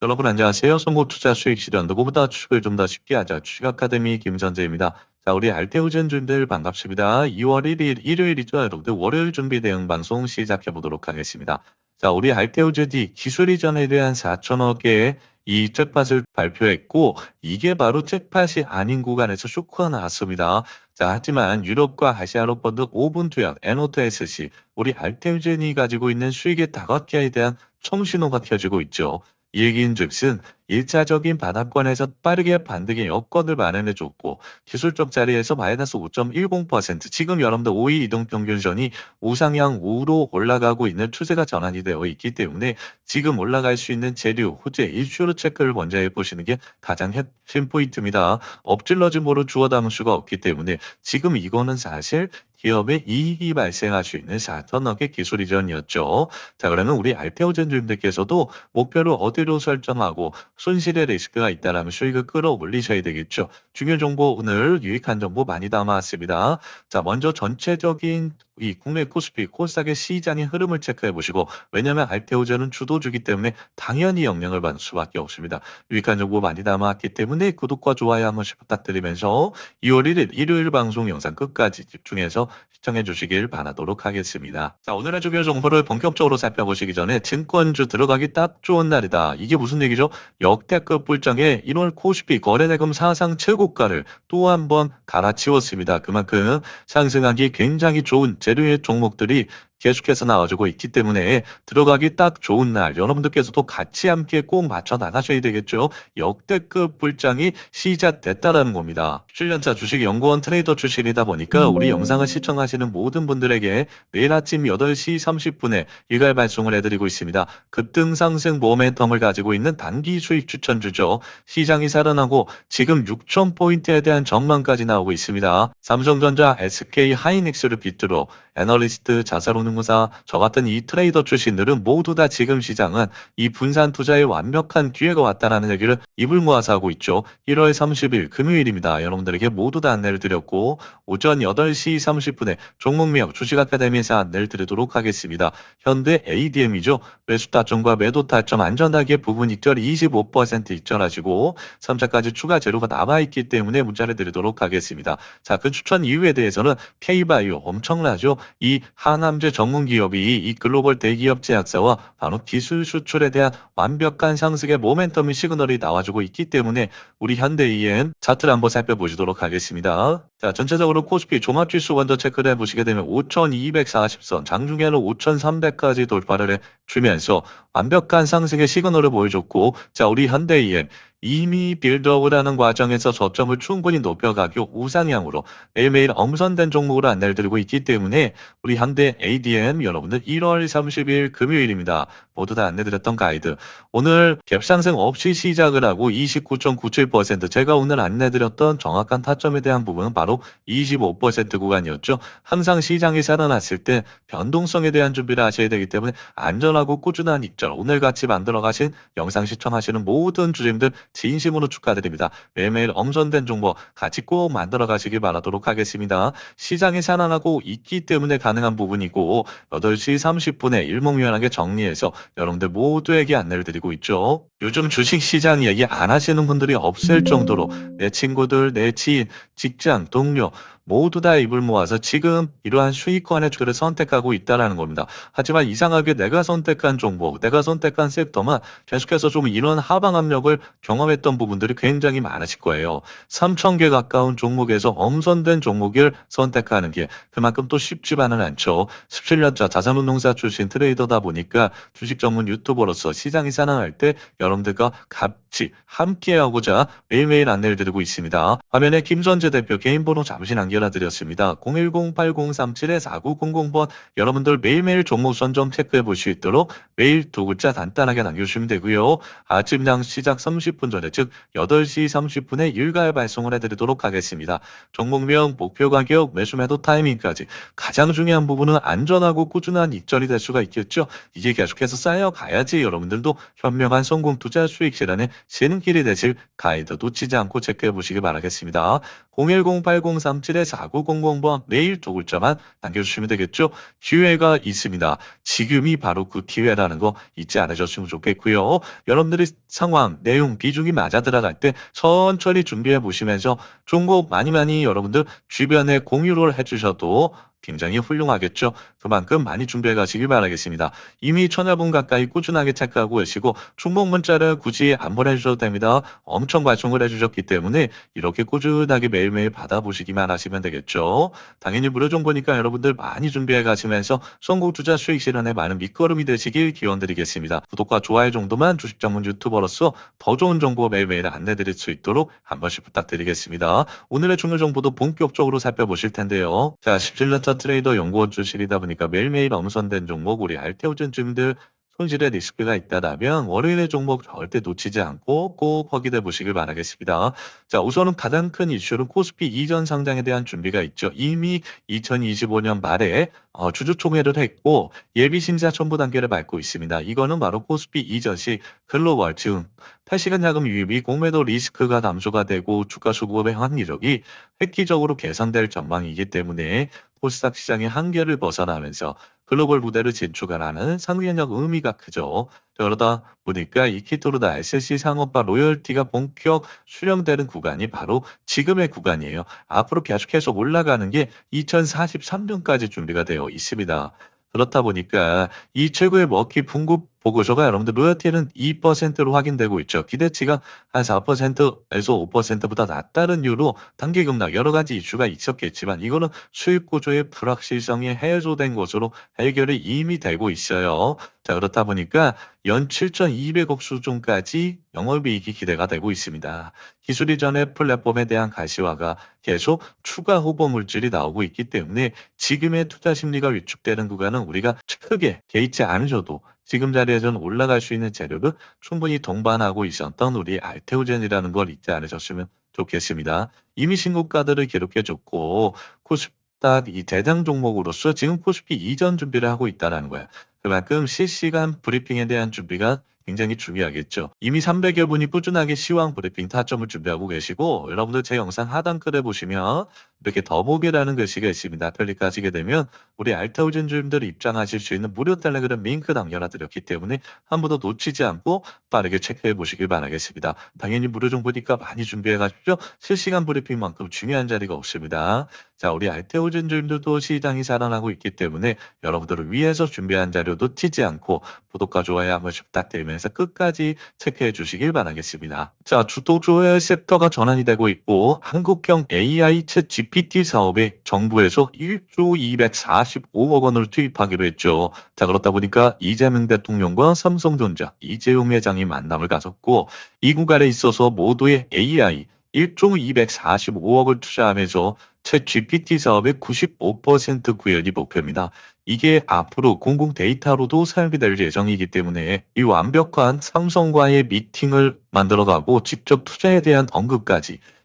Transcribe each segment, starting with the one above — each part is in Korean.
여러분 안녕하세요. 선고 투자 수익 실현 누구보다 주식을 좀 더 쉽게 하자 주식 아카데미 김선재입니다. 자, 우리 알테오젠 준비들 반갑습니다. 2월 1일 일요일이죠. 여러분들 월요일 준비 대응 방송 시작해 보도록 하겠습니다. 자, 우리 알테오제디 기술 이전에 대한 4천억 개의 이 잭팟을 발표했고 이게 바로 잭팟이 아닌 구간에서 쇼크가 나왔습니다. 자, 하지만 유럽과 아시아로 뻗은 5분 투약 에노트 SC 우리 알테오젠이 가지고 있는 수익의 다각화에 대한 청신호가 켜지고 있죠. 이 얘기인 즉슨 1차적인 바닥권에서 빠르게 반등의 여건을 마련해줬고 기술적 자리에서 마이너스 5.10% 지금 여러분들 5위 이동평균선이 우상향 우로 올라가고 있는 추세가 전환이 되어 있기 때문에 지금 올라갈 수 있는 재료, 호재, 이슈로 체크를 먼저 해보시는 게 가장 핵심 포인트입니다. 엎질러짐으로 주워 담을 수가 없기 때문에 지금 이거는 사실 기업의 이익이 발생할 수 있는 4천억의 기술 이전이었죠. 자, 그러면 우리 알테오젠 주님들께서도 목표를 어디로 설정하고 손실의 리스크가 있다라면 수익을 끌어올리셔야 되겠죠. 중요 정보 오늘 유익한 정보 많이 담아왔습니다. 자, 먼저 전체적인 이 국내 코스피, 코스닥의 시장의 흐름을 체크해 보시고 왜냐하면 알테오젠은 주도주기 때문에 당연히 영향을 받을 수밖에 없습니다. 유익한 정보 많이 담아왔기 때문에 구독과 좋아요 한 번씩 부탁드리면서 2월 1일 일요일 방송 영상 끝까지 집중해서 시청해 주시길 바라도록 하겠습니다. 자, 오늘의 주요 정보를 본격적으로 살펴보시기 전에 증권주 들어가기 딱 좋은 날이다. 이게 무슨 얘기죠? 역대급 불장의 1월 코스피 거래대금 사상 최고가를 또 한 번 갈아치웠습니다. 그만큼 상승하기 굉장히 좋은 재료의 종목들이 계속해서 나와주고 있기 때문에 들어가기 딱 좋은 날 여러분들께서도 같이 함께 꼭 맞춰 나가셔야 되겠죠. 역대급 불장이 시작됐다라는 겁니다. 7년차 주식연구원 트레이더 출신이다 보니까 우리 영상을 시청하시는 모든 분들에게 매일 아침 8시 30분에 일괄 발송을 해드리고 있습니다. 급등 상승 모멘텀을 가지고 있는 단기 수익 추천주죠. 시장이 살아나고 지금 6,000포인트에 대한 전망까지 나오고 있습니다. 삼성전자, SK 하이닉스를 빗대로 애널리스트, 자산운용사, 저 같은 이 트레이더 출신들은 모두 다 지금 시장은 이 분산 투자에 완벽한 기회가 왔다라는 얘기를 입을 모아서 하고 있죠. 1월 30일 금요일입니다. 여러분들에게 모두 다 안내를 드렸고 오전 8시 30분에 종목명 주식 아카데미에서 안내를 드리도록 하겠습니다. 현대 ADM이죠. 매수 타점과 매도 타점 안전하게 부분 익절 25% 익절하시고 3차까지 추가 재료가 남아있기 때문에 문자를 드리도록 하겠습니다. 자, 그 추천 이유에 대해서는 K바이오 엄청나죠. 이 하남제 전문 기업이 이 글로벌 대기업 제약사와 바로 기술 수출에 대한 완벽한 상승의 모멘텀이 시그널이 나와주고 있기 때문에 우리 현대EN 차트를 한번 살펴보시도록 하겠습니다. 자, 전체적으로 코스피 종합지수 먼저 체크를 해보시게 되면 5240선, 장중에는 5300까지 돌파를 해 주면서 완벽한 상승의 시그널을 보여줬고, 자, 우리 현대EN 이미 빌드업을 하는 과정에서 저점을 충분히 높여가고 우상향으로 매일매일 엄선된 종목으로 안내를 드리고 있기 때문에 우리 현대 ADM 여러분들 1월 30일 금요일입니다. 모두 다 안내드렸던 가이드. 오늘 갭상승 없이 시작을 하고 29.97% 제가 오늘 안내드렸던 정확한 타점에 대한 부분은 바로 25% 구간이었죠. 항상 시장이 살아났을 때 변동성에 대한 준비를 하셔야 되기 때문에 안전 하고 꾸준한 입절 오늘 같이 만들어 가신 영상 시청하시는 모든 주주님들 진심으로 축하드립니다. 매일매일 엄선된 정보 같이 꼭 만들어 가시길 바라도록 하겠습니다. 시장이 살아나고 있기 때문에 가능한 부분이고 8시 30분에 일목요연하게 정리해서 여러분들 모두에게 안내를 드리고 있죠. 요즘 주식시장 얘기 안 하시는 분들이 없을 정도로 내 친구들, 내 지인, 직장, 동료 모두 다 입을 모아서 지금 이러한 수익권의 주를 선택하고 있다는 겁니다. 하지만 이상하게 내가 선택한 종목, 내가 선택한 섹터만 계속해서 좀 이런 하방 압력을 경험했던 부분들이 굉장히 많으실 거예요. 3,000개 가까운 종목에서 엄선된 종목을 선택하는 게 그만큼 또 쉽지만은 않죠. 17년차 자산운용사 출신 트레이더다 보니까 주식 전문 유튜버로서 시장이 살아날 때 여러분들과 같이 함께하고자 매일매일 안내를 드리고 있습니다. 화면에 김선재 대표 개인 번호 잠시 남겨 연락드렸습니다. 010-8037-4900번 여러분들 매일매일 종목 선점 체크해 볼 수 있도록 매일 두 글자 간단하게 남겨주시면 되고요. 아침장 시작 30분 전에 즉 8시 30분에 일괄 발송을 해드리도록 하겠습니다. 종목명, 목표 가격, 매수 매도 타이밍까지 가장 중요한 부분은 안전하고 꾸준한 입절이 될 수가 있겠죠. 이게 계속해서 쌓여가야지 여러분들도 현명한 성공 투자 수익 실현에 쉬는 길이 되실 가이드 놓치지 않고 체크해 보시기 바라겠습니다. 010-8037-4900번 메일 조글자만 남겨주시면 되겠죠. 기회가 있습니다. 지금이 바로 그 기회라는 거 잊지 않으셨으면 좋겠고요. 여러분들이 상황, 내용, 비중이 맞아 들어갈 때 천천히 준비해 보시면서 종목 많이 많이 여러분들 주변에 공유를 해주셔도 굉장히 훌륭하겠죠. 그만큼 많이 준비해 가시길 바라겠습니다. 이미 천여 분 가까이 꾸준하게 체크하고 계시고 종목 문자를 굳이 안 보내주셔도 됩니다. 엄청 발송을 해주셨기 때문에 이렇게 꾸준하게 매일매일 받아보시기만 하시면 되겠죠. 당연히 무료 정보니까 여러분들 많이 준비해 가시면서 성공 투자 수익 실현에 많은 밑거름이 되시길 기원드리겠습니다. 구독과 좋아요 정도만 주식 전문 유튜버로서 더 좋은 정보 매일매일 안내드릴 수 있도록 한 번씩 부탁드리겠습니다. 오늘의 중요 정보도 본격적으로 살펴보실 텐데요. 자, 17년차 트레이더 연구원 출신이다 보니까 매일매일 엄선된 종목 우리 알테오젠 주민들 손실의 리스크가 있다라면 월요일의 종목 절대 놓치지 않고 꼭 확인해 보시길 바라겠습니다. 자, 우선은 가장 큰 이슈는 코스피 이전 상장에 대한 준비가 있죠. 이미 2025년 말에 어, 주주총회를 했고 예비 신자 첨부 단계를 밟고 있습니다. 이거는 바로 코스피 이전 시 글로벌 지금 8시간 야금 유입이 공매도 리스크가 감소가 되고 주가 수급의 확률력이 획기적으로 개선될 전망이기 때문에 코스닥 시장의 한계를 벗어나면서 글로벌 무대를 진출하는 상대적 의미가 크죠. 그러다 보니까 이 키토르다 SC 상업화 로열티가 본격 수령되는 구간이 바로 지금의 구간이에요. 앞으로 계속해서 올라가는 게 2043년까지 준비가 되어 있습니다. 그렇다 보니까 이 최고의 먹기 풍급 보고서가 여러분들 로열티는 2%로 확인되고 있죠. 기대치가 한 4%에서 5%보다 낮다는 이유로 단기 급락 여러 가지 이슈가 있었겠지만 이거는 수익 구조의 불확실성이 해소된 것으로 해결이 이미 되고 있어요. 자 그렇다 보니까 연 7,200억 수준까지 영업이익이 기대가 되고 있습니다. 기술 이전의 플랫폼에 대한 가시화가 계속 추가 후보 물질이 나오고 있기 때문에 지금의 투자 심리가 위축되는 구간은 우리가 크게 개의치 않으셔도 지금 자리에서는 올라갈 수 있는 재료를 충분히 동반하고 있었던 우리 알테오젠이라는 걸 잊지 않으셨으면 좋겠습니다. 이미 신고가들을 기록해줬고 코스닥 이 대장 종목으로서 지금 코스피 이전 준비를 하고 있다는 거야. 그만큼 실시간 브리핑에 대한 준비가 굉장히 중요하겠죠. 이미 300여 분이 꾸준하게 시황 브리핑 타점을 준비하고 계시고 여러분들 제 영상 하단 글에 보시면 이렇게 더보기라는 글씨가 있습니다. 클릭 하시게 되면 우리 알타우젠 주님들이 입장하실 수 있는 무료 텔레그램 링크 남겨놔드렸기 때문에 한 번 더 놓치지 않고 빠르게 체크해 보시길 바라겠습니다. 당연히 무료 정보니까 많이 구비해 가십시오. 실시간 브리핑만큼 중요한 자리가 없습니다. 자, 우리 알테오젠 주님들도 시장이 살아나고 있기 때문에 여러분들을 위해서 준비한 자료 놓치지 않고 구독과 좋아요 한 번씩 부탁드리면서 끝까지 체크해 주시길 바라겠습니다. 자, 주도 조회 섹터가 전환이 되고 있고 한국형 AI 챗 GPT 사업에 정부에서 1조 245억 원을 투입하기로 했죠. 자, 그렇다 보니까 이재명 대통령과 삼성전자 이재용 회장이 만남을 가졌고 이 구간에 있어서 모두의 AI 1조 245억을 투자하면서 챗 GPT 사업의 95% 구현이 목표입니다. 이게 앞으로 공공 데이터로도 사용이 될 예정이기 때문에 이 완벽한 삼성과의 미팅을 만들어가고 직접 투자에 대한 언급까지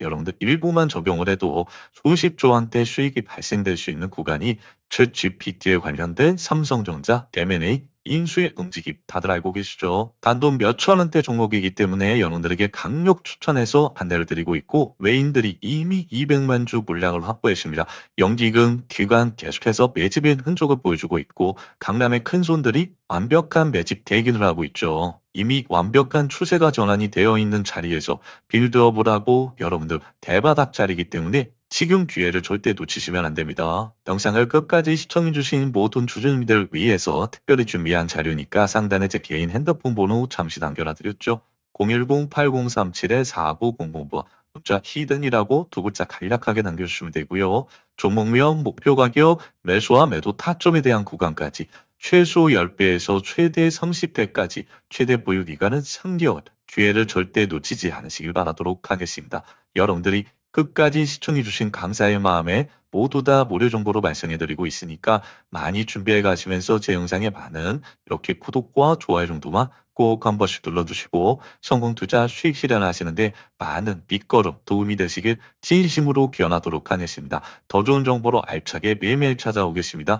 여러분들 일부만 적용을 해도 수십조 원대 수익이 발생될 수 있는 구간이 챗 GPT에 관련된 삼성전자 M&A 인수의 움직임 다들 알고 계시죠? 단돈 몇천 원대 종목이기 때문에 여러분들에게 강력 추천해서 안내를 드리고 있고 외인들이 이미 200만 주 물량을 확보했습니다. 연기금, 기관 계속해서 매집의 흔적을 보여주고 있고 강남의 큰 손들이 완벽한 매집 대기를 하고 있죠. 이미 완벽한 추세가 전환이 되어 있는 자리에서 빌드업을 하고 여러분들 대바닥 자리이기 때문에 지금 기회를 절대 놓치시면 안 됩니다. 영상을 끝까지 시청해주신 모든 주주님들 위해서 특별히 준비한 자료니까 상단에 제 개인 핸드폰 번호 잠시 남겨놔드렸죠. 010-8037-4900번 문자 히든이라고 두 글자 간략하게 남겨주시면 되고요. 종목명, 목표 가격, 매수와 매도 타점에 대한 구간까지 최소 10배에서 최대 30배까지 최대 보유 기간은 3개월 기회를 절대 놓치지 않으시길 바라도록 하겠습니다. 여러분들이 끝까지 시청해주신 감사의 마음에 모두 다 무료 정보로 말씀해드리고 있으니까 많이 준비해 가시면서 제 영상에 많은 이렇게 구독과 좋아요 정도만 꼭 한 번씩 눌러주시고 성공 투자 수익 실현하시는데 많은 밑거름 도움이 되시길 진심으로 기원하도록 하겠습니다. 더 좋은 정보로 알차게 매일매일 찾아오겠습니다.